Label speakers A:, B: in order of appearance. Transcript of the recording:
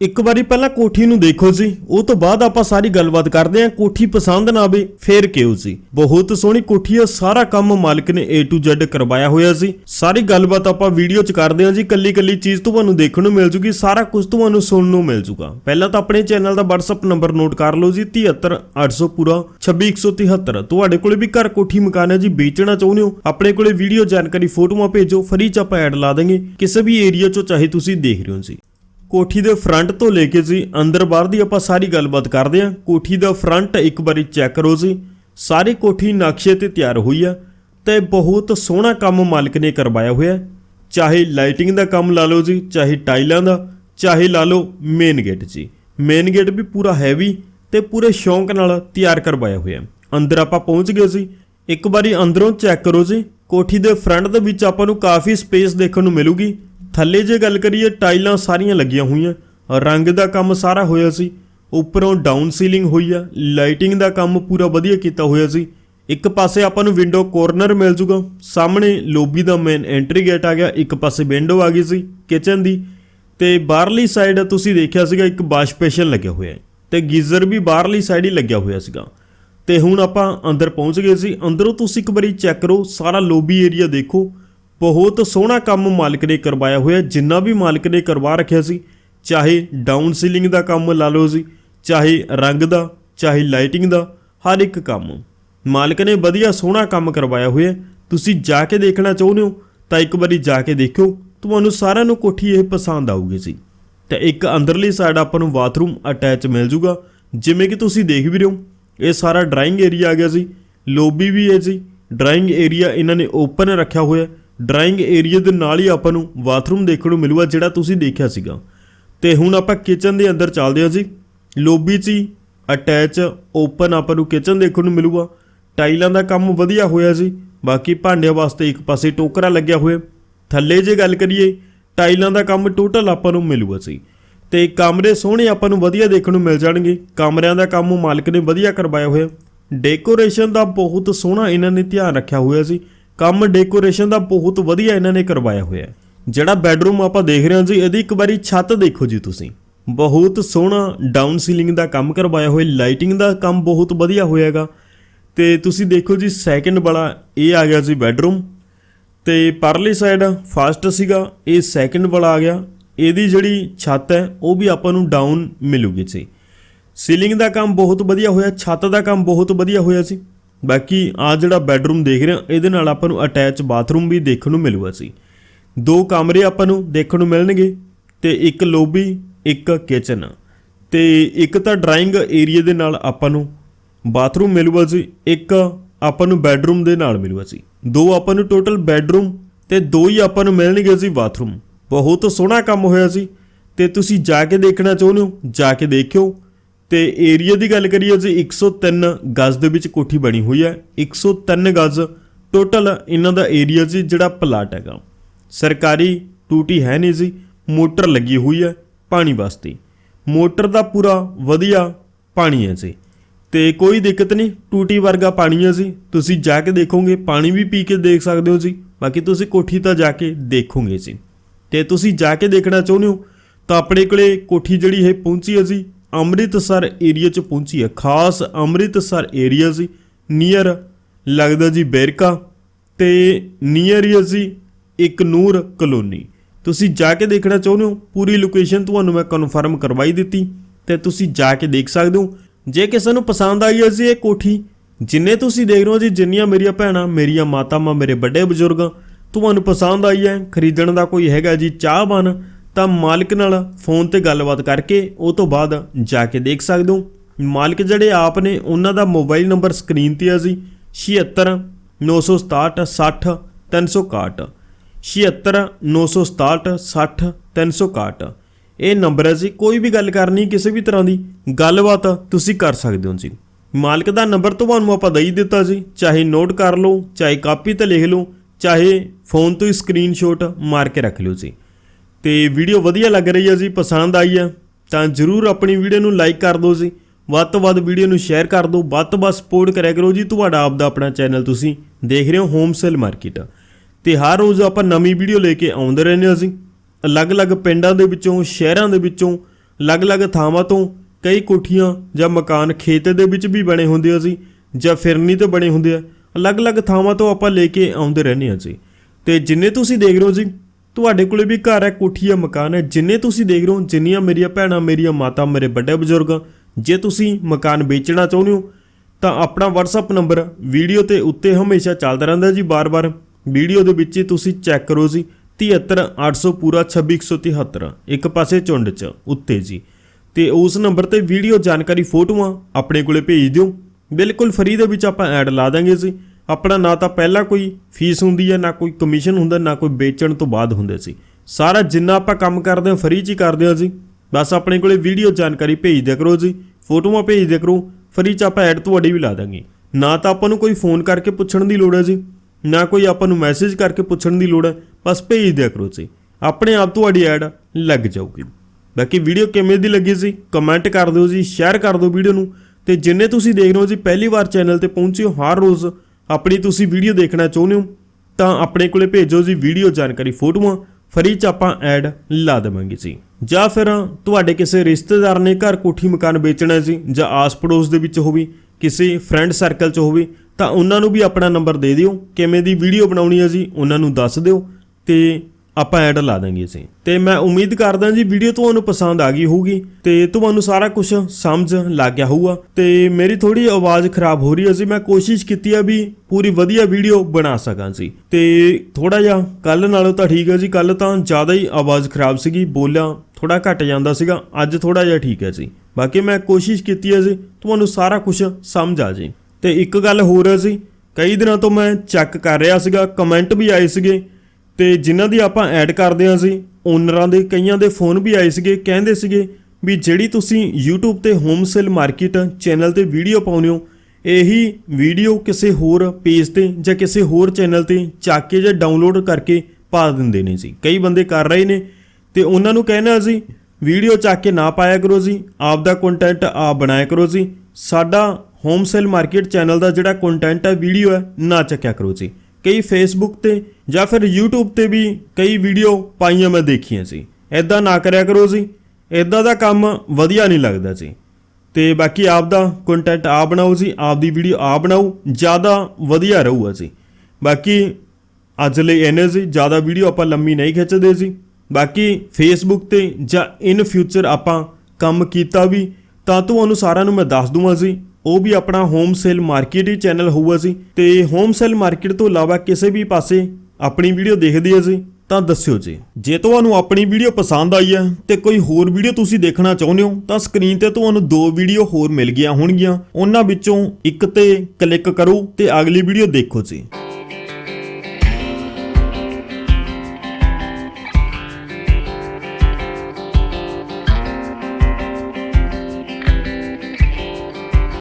A: ਇੱਕ ਵਾਰੀ ਪਹਿਲਾਂ ਕੋਠੀ ਨੂੰ ਦੇਖੋ ਜੀ। ਉਹ ਤੋਂ ਬਾਅਦ ਆਪਾਂ ਸਾਰੀ ਗੱਲਬਾਤ ਕਰਦੇ ਹਾਂ। ਕੋਠੀ ਪਸੰਦ ਨਾ ਆਵੇ, ਫੇਰ ਕਿਉਂ ਜੀ? ਬਹੁਤ ਸੋਹਣੀ ਕੋਠੀ ਆ ਸਾਰਾ ਕੰਮ ਮਾਲਕ ਨੇ A to Z ਕਰਵਾਇਆ ਹੋਇਆ ਸੀ ਸਾਰੀ ਗੱਲਬਾਤ ਆਪਾਂ ਵੀਡੀਓ 'ਚ ਕਰਦੇ ਹਾਂ ਜੀ। ਕੱਲੀ ਕੱਲੀ ਚੀਜ਼ ਤੁਹਾਨੂੰ ਦੇਖਣ ਨੂੰ ਮਿਲ ਜੂਗੀ। ਸਾਰਾ ਕੁਝ ਤੁਹਾਨੂੰ ਸੁਣਨ ਨੂੰ ਮਿਲ ਜੂਗਾ। ਪਹਿਲਾਂ ਤਾਂ ਆਪਣੇ ਚੈਨਲ ਦਾ WhatsApp ਨੰਬਰ ਨੋਟ ਕਰ ਲਓ ਜੀ। 73800 ਪੂਰਾ 26173 ਤੁਹਾਡੇ ਕੋਲੇ ਵੀ ਘਰ ਕੋਠੀ ਮਕਾਨ ਹੈ ਜੀ। ਵੇਚਣਾ ਚਾਹੁੰਦੇ ਹੋ? ਆਪਣੇ ਕੋਲੇ ਵੀਡੀਓ ਜਾਣਕਾਰੀ ਫੋਟੋਆਂ ਭੇਜੋ। ਫਰੀ ਚ ਆਪਾਂ ਐਡ ਲਾ ਦਾਂਗੇ ਕਿਸੇ ਵੀ ਏਰੀਆ 'ਚੋਂ ਚਾਹੇ ਤੁਸੀਂ ਦੇਖ ਰਹੇ ਹੋ ਜੀ। ਕੋਠੀ ਦੇ ਫਰੰਟ ਤੋਂ ਲੈ ਕੇ ਜੀ ਅੰਦਰ ਬਾਹਰ ਦੀ ਆਪਾਂ ਸਾਰੀ ਗੱਲਬਾਤ ਕਰਦੇ ਹਾਂ। ਕੋਠੀ ਦਾ ਫਰੰਟ ਇੱਕ ਵਾਰੀ ਚੈੱਕ ਕਰੋ ਜੀ। ਸਾਰੀ ਕੋਠੀ ਨਕਸ਼ੇ ਤੇ ਤਿਆਰ ਹੋਈ ਆ ਤੇ ਬਹੁਤ ਸੋਹਣਾ ਕੰਮ ਮਾਲਕ ਨੇ ਕਰਵਾਇਆ ਹੋਇਆ ਚਾਹੇ ਲਾਈਟਿੰਗ ਦਾ ਕੰਮ ਲਾ ਲਓ ਜੀ, ਚਾਹੇ ਟਾਈਲਾਂ ਦਾ, ਚਾਹੇ ਲਾ ਲਓ ਮੇਨ ਗੇਟ ਜੀ। ਮੇਨ ਗੇਟ ਵੀ ਪੂਰਾ ਹੈਵੀ ਤੇ ਪੂਰੇ ਸ਼ੌਂਕ ਨਾਲ ਤਿਆਰ ਕਰਵਾਇਆ ਹੋਇਆ ਅੰਦਰ ਆਪਾਂ ਪਹੁੰਚ ਗਏ ਸੀ ਇੱਕ ਵਾਰੀ ਅੰਦਰੋਂ ਚੈੱਕ ਕਰੋ ਜੀ। ਕੋਠੀ ਦੇ ਫਰੰਟ ਦੇ ਵਿੱਚ ਆਪਾਂ ਨੂੰ ਕਾਫੀ ਸਪੇਸ ਦੇਖਣ ਨੂੰ ਮਿਲੂਗੀ। ਥੱਲੇ ਜੇ ਗੱਲ ਕਰੀਏ, ਟਾਈਲਾਂ ਸਾਰੀਆਂ ਲੱਗੀਆਂ ਹੋਈਆਂ। ਰੰਗ ਦਾ ਕੰਮ ਸਾਰਾ ਹੋਇਆ ਸੀ। ਉੱਪਰੋਂ ਡਾਊਨ ਸੀਲਿੰਗ ਹੋਈ ਆ। ਲਾਈਟਿੰਗ ਦਾ ਕੰਮ ਪੂਰਾ ਵਧੀਆ ਕੀਤਾ ਹੋਇਆ ਸੀ। ਇੱਕ ਪਾਸੇ ਆਪਾਂ ਨੂੰ ਵਿੰਡੋ ਕੋਰਨਰ ਮਿਲ ਜੂਗਾ। ਸਾਹਮਣੇ ਲੋਬੀ ਦਾ ਮੇਨ ਐਂਟਰੀ ਗੇਟ ਆ ਗਿਆ। ਇੱਕ ਪਾਸੇ ਵਿੰਡੋ ਆ ਗਈ ਸੀ ਕਿਚਨ ਦੀ। ਤੇ ਬਾਹਰਲੀ ਸਾਈਡ ਤੁਸੀਂ ਦੇਖਿਆ ਸੀਗਾ, ਇੱਕ ਵਾਸ਼ਪੇਸ਼ਨ ਲੱਗਿਆ ਹੋਇਆ ਹੈ। ਤੇ ਗੀਜ਼ਰ ਵੀ ਬਾਹਰਲੀ ਸਾਈਡ ਹੀ ਲੱਗਿਆ ਹੋਇਆ ਸੀਗਾ। ਤੇ ਹੁਣ ਆਪਾਂ ਅੰਦਰ ਪਹੁੰਚ ਗਏ ਸੀ। ਅੰਦਰੋਂ ਤੁਸੀਂ ਇੱਕ ਵਾਰੀ ਚੈੱਕ ਕਰੋ, ਸਾਰਾ ਲੋਬੀ ਏਰੀਆ ਦੇਖੋ। ਬਹੁਤ ਸੋਹਣਾ ਕੰਮ ਮਾਲਕ ਨੇ ਕਰਵਾਇਆ ਹੋਇਆ, ਜਿੰਨਾ ਵੀ ਮਾਲਕ ਨੇ ਕਰਵਾ ਰੱਖਿਆ ਸੀ, ਚਾਹੇ ਡਾਊਨ ਸੀਲਿੰਗ ਦਾ ਕੰਮ ਲਾ ਲਓ ਜੀ, ਚਾਹੇ ਰੰਗ ਦਾ, ਚਾਹੇ ਲਾਈਟਿੰਗ ਦਾ, ਹਰ ਇੱਕ ਕੰਮ। ਮਾਲਕ ਨੇ ਵਧੀਆ ਸੋਹਣਾ ਕੰਮ ਕਰਵਾਇਆ ਹੋਇਆ, ਤੁਸੀਂ ਜਾ ਕੇ ਦੇਖਣਾ ਚਾਹੁੰਦੇ ਹੋ, ਤਾਂ ਇੱਕ ਵਾਰੀ ਜਾ ਕੇ ਦੇਖਿਓ, ਤੁਹਾਨੂੰ ਸਾਰਿਆਂ ਨੂੰ ਕੋਠੀ ਇਹ ਪਸੰਦ ਆਊਗੀ ਜੀ। ਤੇ ਇੱਕ ਅੰਦਰਲੀ ਸਾਈਡ ਆਪਾਂ ਨੂੰ ਬਾਥਰੂਮ ਅਟੈਚ ਮਿਲ ਜੂਗਾ, ਜਿਵੇਂ ਕਿ ਤੁਸੀਂ ਦੇਖ ਵੀ ਰਹੇ ਹੋ, ਇਹ ਸਾਰਾ ਡਰਾਇੰਗ ਏਰੀਆ ਆ ਗਿਆ ਜੀ ਲੋਬੀ ਵੀ ਹੈ ਜੀ ਡਰਾਇੰਗ ਏਰੀਆ ਇਹਨਾਂ ਨੇ ਓਪਨ ਰੱਖਿਆ ਹੋਇਆ ਡਰਾਇੰਗ ਏਰੀਆ ਦੇ ਨਾਲ ਹੀ ਆਪਾਂ ਨੂੰ ਬਾਥਰੂਮ ਦੇਖਣ ਨੂੰ ਮਿਲੂਗਾ ਜਿਹੜਾ ਤੁਸੀਂ ਦੇਖਿਆ ਸੀਗਾ। ਤੇ ਹੁਣ ਆਪਾਂ ਕਿਚਨ ਦੇ ਅੰਦਰ ਚੱਲਦੇ ਹਾਂ ਜੀ। ਲੋਬੀ 'ਚ ਹੀ ਅਟੈਚ ਓਪਨ ਆਪਾਂ ਨੂੰ ਕਿਚਨ ਦੇਖਣ ਨੂੰ ਮਿਲੂਗਾ। ਟਾਈਲਾਂ ਦਾ ਕੰਮ ਵਧੀਆ ਹੋਇਆ ਜੀ। ਬਾਕੀ ਭਾਂਡਿਆਂ ਵਾਸਤੇ ਇੱਕ ਪਾਸੇ ਟੋਕਰਾ ਲੱਗਿਆ ਹੋਇਆ। ਥੱਲੇ ਜੇ ਗੱਲ ਕਰੀਏ ਟਾਈਲਾਂ ਦਾ ਕੰਮ ਟੋਟਲ ਆਪਾਂ ਨੂੰ ਮਿਲੂਗਾ ਸੀ ਤੇ ਕਮਰੇ ਸੋਹਣੇ ਆਪਾਂ ਨੂੰ ਵਧੀਆ ਦੇਖਣ ਨੂੰ ਮਿਲ ਜਾਣਗੇ। ਕਮਰਿਆਂ ਦਾ ਕੰਮ ਮਾਲਕ ਨੇ ਵਧੀਆ ਕਰਵਾਇਆ ਹੋਇਆ। ਡੈਕੋਰੇਸ਼ਨ ਦਾ ਬਹੁਤ ਸੋਹਣਾ ਇਹਨਾਂ ਨੇ ਧਿਆਨ ਰੱਖਿਆ ਹੋਇਆ ਸੀ ਕੰਮ ਡੈਕੋਰੇਸ਼ਨ ਦਾ ਬਹੁਤ ਵਧੀਆ ਇਹਨਾਂ ਨੇ ਕਰਵਾਇਆ ਹੋਇਆ ਜਿਹੜਾ ਬੈੱਡਰੂਮ ਆਪਾਂ ਦੇਖ ਰਹੇ ਹਾਂ ਜੀ, ਇਹਦੀ ਇੱਕ ਵਾਰੀ ਛੱਤ ਦੇਖੋ ਜੀ ਤੁਸੀਂ। ਬਹੁਤ ਸੋਹਣਾ ਡਾਊਨ ਸੀਲਿੰਗ ਦਾ ਕੰਮ ਕਰਵਾਇਆ ਹੋਇਆ ਲਾਈਟਿੰਗ ਦਾ ਕੰਮ ਬਹੁਤ ਵਧੀਆ ਹੋਇਆਗਾ। ਤੇ ਤੁਸੀਂ ਦੇਖੋ ਜੀ ਸੈਕਿੰਡ ਵਾਲਾ ਇਹ ਆ ਗਿਆ ਜੀ ਬੈੱਡਰੂਮ ਤੇ ਪਰਲੀ ਸਾਈਡ ਫਸਟ ਸੀਗਾ, ਇਹ ਸੈਕਿੰਡ ਵਾਲਾ ਆ ਗਿਆ। ਇਹਦੀ ਜਿਹੜੀ ਛੱਤ ਹੈ, ਉਹ ਵੀ ਆਪਾਂ ਨੂੰ ਡਾਊਨ ਮਿਲੂਗੀ ਜੀ। ਸੀਲਿੰਗ ਦਾ ਕੰਮ ਬਹੁਤ ਵਧੀਆ ਹੋਇਆ, ਛੱਤ ਦਾ ਕੰਮ ਬਹੁਤ ਵਧੀਆ ਹੋਇਆ ਸੀ ਬਾਕੀ ਆ ਜਿਹੜਾ ਬੈੱਡਰੂਮ ਦੇਖ ਰਹੇ ਹਾਂ, ਇਹਦੇ ਨਾਲ ਆਪਾਂ ਨੂੰ ਅਟੈਚ ਬਾਥਰੂਮ ਵੀ ਦੇਖਣ ਨੂੰ ਮਿਲੂਗਾ ਸੀ। ਦੋ ਕਮਰੇ ਆਪਾਂ ਨੂੰ ਦੇਖਣ ਨੂੰ ਮਿਲਣਗੇ ਤੇ ਇੱਕ ਲੋਬੀ, ਇੱਕ ਕਿਚਨ ਤੇ ਇੱਕ ਤਾਂ ਡਰਾਇੰਗ ਏਰੀਆ ਦੇ ਨਾਲ ਆਪਾਂ ਨੂੰ ਬਾਥਰੂਮ ਮਿਲੂਗਾ ਜੀ ਇੱਕ ਆਪਾਂ ਨੂੰ ਬੈੱਡਰੂਮ ਦੇ ਨਾਲ ਮਿਲੂਗਾ ਜੀ ਦੋ ਆਪਾਂ ਨੂੰ ਟੋਟਲ ਬੈੱਡਰੂਮ ਤੇ ਦੋ ਹੀ ਆਪਾਂ ਨੂੰ ਮਿਲਣਗੇ ਜੀ ਬਾਥਰੂਮ। ਬਹੁਤ ਸੋਹਣਾ ਕੰਮ ਹੋਇਆ ਸੀ ਤੇ ਤੁਸੀਂ ਜਾ ਕੇ ਦੇਖਣਾ ਚਾਹੁੰਦੇ ਹੋ, ਜਾ ਕੇ ਦੇਖਿਓ। ਤੇ ਏਰੀਆ ਦੀ ਗੱਲ ਕਰੀਏ ਜੀ 103 ਗਜ਼ ਦੇ ਵਿੱਚ ਕੋਠੀ ਬਣੀ ਹੋਈ ਹੈ। 103 ਗਜ਼ ਟੋਟਲ ਇਹਨਾਂ ਦਾ ਏਰੀਆ ਜੀ, ਜਿਹੜਾ ਪਲਾਟ ਹੈਗਾ। ਸਰਕਾਰੀ ਟੂਟੀ ਹੈ ਨਹੀਂ ਜੀ, ਮੋਟਰ ਲੱਗੀ ਹੋਈ ਹੈ ਪਾਣੀ ਵਾਸਤੇ। ਮੋਟਰ ਦਾ ਪੂਰਾ ਵਧੀਆ ਪਾਣੀ ਹੈ ਜੀ। ਤੇ ਕੋਈ ਦਿੱਕਤ ਨਹੀਂ, ਟੂਟੀ ਵਰਗਾ ਪਾਣੀ ਹੈ ਜੀ। ਤੁਸੀਂ ਜਾ ਕੇ ਦੇਖੋਗੇ, ਪਾਣੀ ਵੀ ਪੀ ਕੇ ਦੇਖ ਸਕਦੇ ਹੋ ਜੀ। ਬਾਕੀ ਤੁਸੀਂ ਕੋਠੀ ਤਾਂ ਜਾ ਕੇ ਦੇਖੋਗੇ ਜੀ। ਤੇ ਤੁਸੀਂ ਜਾ ਕੇ ਦੇਖਣਾ ਚਾਹੁੰਦੇ ਹੋ, ਤਾਂ ਆਪਣੇ ਕੋਲੇ ਕੋਠੀ ਜਿਹੜੀ ਇਹ ਪਹੁੰਚੀ ਹੈ ਜੀ ਅੰਮ੍ਰਿਤਸਰ ਏਰੀਆ 'ਚ ਪਹੁੰਚੀ ਹੈ। ਖਾਸ ਅੰਮ੍ਰਿਤਸਰ ਏਰੀਆ ਸੀ ਨੀਅਰ ਲੱਗਦਾ ਜੀ ਬੇਰਕਾ ਤੇ ਨੀਅਰ ਹੀ ਹੈ ਜੀ ਇੱਕ ਨੂਰ ਕਲੋਨੀ। ਤੁਸੀਂ ਜਾ ਕੇ ਦੇਖਣਾ ਚਾਹੁੰਦੇ ਹੋ, ਪੂਰੀ ਲੋਕੇਸ਼ਨ ਤੁਹਾਨੂੰ ਮੈਂ ਕਨਫਰਮ ਕਰਵਾਈ ਦਿੱਤੀ ਤੇ ਤੁਸੀਂ ਜਾ ਕੇ ਦੇਖ ਸਕਦੇ ਹੋ। ਜੇ ਕਿਸੇ ਨੂੰ ਪਸੰਦ ਆਈ ਹੈ ਜੀ ਇਹ ਕੋਠੀ, ਜਿੰਨੇ ਤੁਸੀਂ ਦੇਖ ਰਹੇ ਹੋ ਜੀ, ਜਿੰਨੀਆਂ ਮੇਰੀਆਂ ਭੈਣਾਂ, ਮੇਰੀਆਂ ਮਾਤਾਵਾਂ, ਮੇਰੇ ਵੱਡੇ ਬਜ਼ੁਰਗਾਂ, ਤੁਹਾਨੂੰ ਪਸੰਦ ਆਈ ਹੈ, ਖਰੀਦਣ ਦਾ ਕੋਈ ਹੈਗਾ ਜੀ ਚਾਹਵਾਨ ਤਾਂ ਮਾਲਕ ਨਾਲ ਫੋਨ ਤੇ ਗੱਲਬਾਤ ਕਰਕੇ ਉਹ ਤੋਂ ਬਾਅਦ ਜਾ ਕੇ ਦੇਖ ਸਕਦੇ ਹੋ। ਮਾਲਕ ਜਿਹੜੇ ਆਪ ਨੇ, ਉਹਨਾਂ ਦਾ ਮੋਬਾਈਲ ਨੰਬਰ ਸਕਰੀਨ ਤੇ ਆ ਜੀ। 76 967 60 361 76 967 60 361 ਇਹ ਨੰਬਰ ਹੈ ਜੀ, ਕੋਈ ਵੀ ਗੱਲ ਕਰਨੀ ਕਿਸੇ ਵੀ ਤਰ੍ਹਾਂ ਦੀ, ਗੱਲਬਾਤ ਤੁਸੀਂ ਕਰ ਸਕਦੇ ਹੋ ਜੀ। ਮਾਲਕ ਦਾ ਨੰਬਰ ਤੁਹਾਨੂੰ ਆਪਾਂ ਦੇ ਦਿੱਤਾ ਜੀ, ਚਾਹੇ ਨੋਟ ਕਰ ਲਓ, ਚਾਹੇ ਕਾਪੀ ਤੇ ਲਿਖ ਲਓ, ਚਾਹੇ ਫੋਨ ਤੋਂ ਹੀ ਸਕਰੀਨਸ਼ਾਟ ਮਾਰ ਕੇ ਰੱਖ ਲਿਓ ਜੀ। ਤੇ ਵੀਡੀਓ ਵਧੀਆ ਲੱਗ ਰਹੀ ਹੈ ਜੀ, ਪਸੰਦ ਆਈ ਹੈ ਤਾਂ ਜਰੂਰ ਆਪਣੀ ਵੀਡੀਓ ਨੂੰ ਲਾਈਕ ਕਰ ਦਿਓ ਜੀ। ਵੱਧ ਤੋਂ ਵੱਧ ਵੀਡੀਓ ਨੂੰ ਸ਼ੇਅਰ ਕਰ ਦਿਓ, ਵੱਧ ਤੋਂ ਵੱਧ ਸਪੋਰਟ ਕਰਿਆ ਕਰੋ ਜੀ ਤੁਹਾਡਾ ਆਪ ਦਾ ਆਪਣਾ ਚੈਨਲ ਤੁਸੀਂ ਦੇਖ ਰਹੇ ਹੋ ਹੋਮ ਸੇਲ ਮਾਰਕੀਟ ਤੇ ਹਰ ਰੋਜ਼ ਆਪਾਂ ਨਵੀਂ ਵੀਡੀਓ ਲੈ ਕੇ ਆਉਂਦੇ ਰਹਿੰਦੇ ਹਾਂ ਅਸੀਂ ਅਲੱਗ-ਅਲੱਗ ਪਿੰਡਾਂ ਦੇ ਵਿੱਚੋਂ, ਸ਼ਹਿਰਾਂ ਦੇ ਵਿੱਚੋਂ, ਅਲੱਗ-ਅਲੱਗ ਥਾਵਾਂ ਤੋਂ ਕਈ ਕੋਠੀਆਂ ਜਾਂ ਮਕਾਨ ਖੇਤ ਦੇ ਵਿੱਚ ਵੀ ਬਣੇ ਹੁੰਦੇ ਆ ਜੀ, ਜਾਂ ਫਿਰਨੀ ਤੇ ਬਣੇ ਹੁੰਦੇ ਆ। ਅਲੱਗ-ਅਲੱਗ ਥਾਵਾਂ ਤੋਂ ਆਪਾਂ ਲੈ ਕੇ ਆਉਂਦੇ ਰਹਿੰਦੇ ਆ ਜੀ। ਤੇ ਜਿੰਨੇ ਤੁਸੀਂ ਦੇਖ ਰਹੇ ਹੋ ਜੀ ਤੁਹਾਡੇ ਕੋਲੇ ਵੀ ਘਰ ਹੈ, ਕੋਠੀ ਹੈ, ਮਕਾਨ ਹੈ। ਜਿੰਨੇ ਤੁਸੀਂ ਦੇਖ ਰਹੇ ਹੋ, ਜਿੰਨੀਆਂ ਮੇਰੀਆਂ ਭੈਣਾਂ, ਮੇਰੀਆਂ ਮਾਤਾ, ਮੇਰੇ ਵੱਡੇ ਬਜ਼ੁਰਗ, ਜੇ ਤੁਸੀਂ ਮਕਾਨ ਵੇਚਣਾ ਚਾਹੁੰਦੇ ਹੋ, ਤਾਂ ਆਪਣਾ WhatsApp ਨੰਬਰ ਵੀਡੀਓ ਤੇ ਉੱਤੇ ਹਮੇਸ਼ਾ ਚੱਲਦਾ ਰਹਿੰਦਾ ਜੀ ਬਾਰ-ਬਾਰ। ਵੀਡੀਓ ਦੇ ਵਿੱਚ ਹੀ ਤੁਸੀਂ ਚੈੱਕ ਕਰੋ ਜੀ 73800 ਪੂਰਾ 26173 ਇੱਕ ਪਾਸੇ ਚੁੰਡ ਚ, ਉੱਤੇ ਜੀ। ਤੇ ਉਸ ਨੰਬਰ ਤੇ ਵੀਡੀਓ ਜਾਣਕਾਰੀ ਫੋਟੋਆਂ ਆਪਣੇ ਕੋਲੇ ਭੇਜ ਦਿਓ। ਬਿਲਕੁਲ ਫਰੀ ਦੇ ਵਿੱਚ ਆਪਾਂ ਐਡ ਲਾ ਦਾਂਗੇ ਜੀ। ਆਪਣਾ ਨਾ ਤਾਂ ਪਹਿਲਾਂ ਕੋਈ ਫੀਸ ਹੁੰਦੀ ਹੈ ਨਾ ਕੋਈ ਕਮਿਸ਼ਨ ਹੁੰਦਾ, ਨਾ ਕੋਈ ਵੇਚਣ ਤੋਂ ਬਾਅਦ ਹੁੰਦੇ ਸੀ। ਸਾਰਾ ਜਿੰਨਾ ਆਪਾਂ ਕੰਮ ਕਰਦੇ ਹਾਂ, ਫ੍ਰੀ ਚ ਹੀ ਕਰਦੇ ਹਾਂ ਜੀ। ਬਸ ਆਪਣੇ ਕੋਲੇ ਵੀਡੀਓ ਜਾਣਕਾਰੀ ਭੇਜ ਦਿਆ ਕਰੋ ਜੀ, ਫੋਟੋਆਂ ਭੇਜ ਦਿਆ ਕਰੋ, ਫ੍ਰੀ ਚ ਆਪਾਂ ਐਡ ਤੁਹਾਡੀ ਵੀ ਲਾ ਦਾਂਗੇ। ਨਾ ਤਾਂ ਆਪਾਂ ਨੂੰ ਕੋਈ ਫੋਨ ਕਰਕੇ ਪੁੱਛਣ ਦੀ ਲੋੜ ਹੈ ਜੀ, ਨਾ ਕੋਈ ਆਪਾਂ ਨੂੰ ਮੈਸੇਜ ਕਰਕੇ ਪੁੱਛਣ ਦੀ ਲੋੜ ਹੈ, ਬਸ ਭੇਜ ਦਿਆ ਕਰੋ ਜੀ। ਆਪਣੇ ਆਪ ਤੁਹਾਡੀ ਐਡ ਲੱਗ ਜਾਊਗੀ। ਬਾਕੀ ਵੀਡੀਓ ਕਿਵੇਂ ਦੀ ਲੱਗੀ ਸੀ ਕਮੈਂਟ ਕਰ ਦਿਓ ਜੀ ਸ਼ੇਅਰ ਕਰ ਦਿਓ ਵੀਡੀਓ ਨੂੰ। ਤੇ ਜਿੰਨੇ ਤੁਸੀਂ ਦੇਖ ਰਹੇ ਹੋ ਜੀ, ਪਹਿਲੀ ਵਾਰ ਚੈਨਲ ਤੇ ਪਹੁੰਚੇ ਹੋ, ਹਰ ਰੋਜ਼ ਆਪਣੀ ਤੁਸੀਂ ਵੀਡੀਓ ਦੇਖਣਾ ਚਾਹੁੰਦੇ ਹੋ, ਤਾਂ ਆਪਣੇ ਕੋਲੇ ਭੇਜੋ ਜੀ ਵੀਡੀਓ ਜਾਣਕਾਰੀ ਫੋਟੋਆਂ, ਫਰੀ ਚ ਆਪਾਂ ਐਡ ਲਾ ਦੇਵਾਂਗੇ ਜੀ। ਜਾਂ ਫਿਰ ਤੁਹਾਡੇ ਕਿਸੇ ਰਿਸ਼ਤੇਦਾਰ ਨੇ ਘਰ ਕੋਠੀ ਮਕਾਨ ਵੇਚਣਾ ਜੀ, ਜਾਂ ਆਸ ਪੜੋਸ ਦੇ ਵਿੱਚ ਹੋਵੇ, ਕਿਸੇ ਫਰੈਂਡ ਸਰਕਲ ਚ ਹੋਵੇ, ਤਾਂ ਉਹਨਾਂ ਨੂੰ ਵੀ ਆਪਣਾ ਨੰਬਰ ਦੇ ਦਿਓ। ਕਿਵੇਂ ਦੀ ਵੀਡੀਓ ਬਣਾਉਣੀ ਹੈ ਜੀ, ਉਹਨਾਂ ਨੂੰ ਦੱਸ ਦਿਓ। ਤੇ ਆਪਾਂ ਐਡ ਲਾ ਦਾਂਗੇ ਅਸੀਂ। ਤੇ ਮੈਂ ਉਮੀਦ ਕਰਦਾ ਜੀ ਵੀਡੀਓ ਤੁਹਾਨੂੰ ਪਸੰਦ ਆ ਗਈ ਹੋਊਗੀ। ਤੇ ਤੁਹਾਨੂੰ ਸਾਰਾ ਕੁਝ ਸਮਝ ਲੱਗ ਗਿਆ ਹੋਊਗਾ। ਤੇ ਮੇਰੀ ਥੋੜੀ ਆਵਾਜ਼ ਖਰਾਬ ਹੋ ਰਹੀ ਹੈ ਜੀ। ਮੈਂ ਕੋਸ਼ਿਸ਼ ਕੀਤੀ ਆ ਵੀ ਪੂਰੀ ਵਧੀਆ ਵੀਡੀਓ ਬਣਾ ਸਕਾਂ ਜੀ। ਤੇ ਥੋੜਾ ਜਿਹਾ ਕੱਲ ਨਾਲੋਂ ਤਾਂ ਠੀਕ ਹੈ ਜੀ। ਕੱਲ ਤਾਂ ਜ਼ਿਆਦਾ ਹੀ ਆਵਾਜ਼ ਖਰਾਬ ਸੀਗੀ। ਬੋਲਿਆ ਥੋੜਾ ਘਟ ਜਾਂਦਾ ਸੀਗਾ। ਅੱਜ ਥੋੜਾ ਜਿਹਾ ਠੀਕ ਹੈ ਜੀ। ਬਾਕੀ ਮੈਂ ਕੋਸ਼ਿਸ਼ ਕੀਤੀ ਹੈ ਜੀ। ਤੁਹਾਨੂੰ ਸਾਰਾ ਕੁਝ ਸਮਝ ਆ ਜੀ। ਤੇ ਇੱਕ ਗੱਲ ਹੋਰ ਹੈ ਜੀ। ਕਈ ਦਿਨਾਂ ਤੋਂ ਮੈਂ ਚੈੱਕ ਕਰ ਰਿਹਾ ਸੀਗਾ। ਕਮੈਂਟ ਵੀ ਆਏ ਸੀਗੇ। ਤੇ ਜਿਨ੍ਹਾਂ ਦੀ ਆਪਾਂ ਐਡ ਕਰਦੇ ਹਾਂ ਜੀ ਓਨਰਾਂ ਦੇ, ਕਈਆਂ ਦੇ ਫੋਨ ਵੀ ਆਏ ਸੀਗੇ, ਕਹਿੰਦੇ ਸੀਗੇ ਵੀ ਜਿਹੜੀ ਤੁਸੀਂ YouTube ਤੇ ਹੋਮ ਸੇਲ ਮਾਰਕੀਟ ਚੈਨਲ ਤੇ ਵੀਡੀਓ ਪਾਉਂਦੇ ਹੋ, ਇਹੀ ਵੀਡੀਓ ਕਿਸੇ ਹੋਰ ਪੇਜ ਤੇ ਜਾਂ ਕਿਸੇ ਹੋਰ ਚੈਨਲ ਤੇ ਚੱਕ ਕੇ ਜਾਂ ਡਾਊਨਲੋਡ ਕਰਕੇ ਪਾ ਦਿੰਦੇ ਨੇ ਜੀ। ਕਈ ਬੰਦੇ ਕਰ ਰਹੇ ਨੇ ਤੇ ਉਹਨਾਂ ਨੂੰ ਕਹਿਣਾ ਜੀ ਵੀਡੀਓ ਚੱਕ ਕੇ ਨਾ ਪਾਇਆ ਕਰੋ ਜੀ ਆਪ ਦਾ ਕੰਟੈਂਟ ਆਪ ਬਣਾਇਆ ਕਰੋ ਜੀ, ਸਾਡਾ ਹੋਮ ਸੇਲ ਮਾਰਕੀਟ ਚੈਨਲ ਦਾ ਜਿਹੜਾ ਕੰਟੈਂਟ ਹੈ ਵੀਡੀਓ ਹੈ, ਨਾ ਚੱਕਿਆ ਕਰੋ ਜੀ। ਕਈ ਫੇਸਬੁੱਕ ਤੇ ਜਾਂ ਫਿਰ YouTube ਤੇ ਵੀ ਕਈ ਵੀਡੀਓ ਪਾਈਆਂ ਮੈਂ ਦੇਖੀਆਂ ਸੀ। ਐਦਾਂ ਨਾ ਕਰਿਆ ਕਰੋ ਜੀ। ਐਦਾਂ ਦਾ ਕੰਮ ਵਧੀਆ ਨਹੀਂ ਲੱਗਦਾ ਜੀ। ਤੇ ਬਾਕੀ ਆਪ ਦਾ ਕੰਟੈਂਟ ਆਪ ਬਣਾਓ ਜੀ, ਆਪ ਦੀ ਵੀਡੀਓ ਆਪ ਬਣਾਓ, ਜ਼ਿਆਦਾ ਵਧੀਆ ਰਹੂਗਾ ਜੀ। ਬਾਕੀ ਅੱਜ ਲਈ ਇਹਨੇ ਜੀ, ਜ਼ਿਆਦਾ ਵੀਡੀਓ ਆਪਾਂ ਲੰਮੀ ਨਹੀਂ ਖਿੱਚਦੇ ਜੀ। ਬਾਕੀ ਫੇਸਬੁੱਕ ਤੇ ਜਾਂ ਇਨ ਫਿਊਚਰ ਆਪਾਂ ਕੰਮ ਕੀਤਾ ਵੀ, ਤਾਂ ਤੁਹਾਨੂੰ ਸਾਰਿਆਂ ਨੂੰ ਮੈਂ ਦੱਸ ਦੂੰਗਾ ਜੀ। ਉਹ ਵੀ ਆਪਣਾ ਹੋਮ ਸੇਲ ਮਾਰਕੀਟ ਹੀ ਚੈਨਲ ਹੋਊਗਾ ਜੀ। ਤੇ ਹੋਮ ਸੇਲ ਮਾਰਕੀਟ ਤੋਂ ਇਲਾਵਾ ਕਿਸੇ ਵੀ ਪਾਸੇ ਆਪਣੀ ਵੀਡੀਓ ਦੇਖਦੇ ਆ ਜੀ, ਤਾਂ ਦੱਸਿਓ ਜੀ। ਜੇ ਤੁਹਾਨੂੰ ਆਪਣੀ ਵੀਡੀਓ ਪਸੰਦ ਆਈ ਹੈ ਤੇ ਕੋਈ ਹੋਰ ਵੀਡੀਓ ਤੁਸੀਂ ਦੇਖਣਾ ਚਾਹੁੰਦੇ ਹੋ, ਤਾਂ ਸਕਰੀਨ ਤੇ ਤੁਹਾਨੂੰ ਦੋ ਵੀਡੀਓ ਹੋਰ ਮਿਲ ਗਈਆਂ ਹੋਣਗੀਆਂ। ਉਹਨਾਂ ਵਿੱਚੋਂ ਇੱਕ ਤੇ ਕਲਿੱਕ ਕਰੋ ਤੇ ਅਗਲੀ ਵੀਡੀਓ ਦੇਖੋ ਜੀ।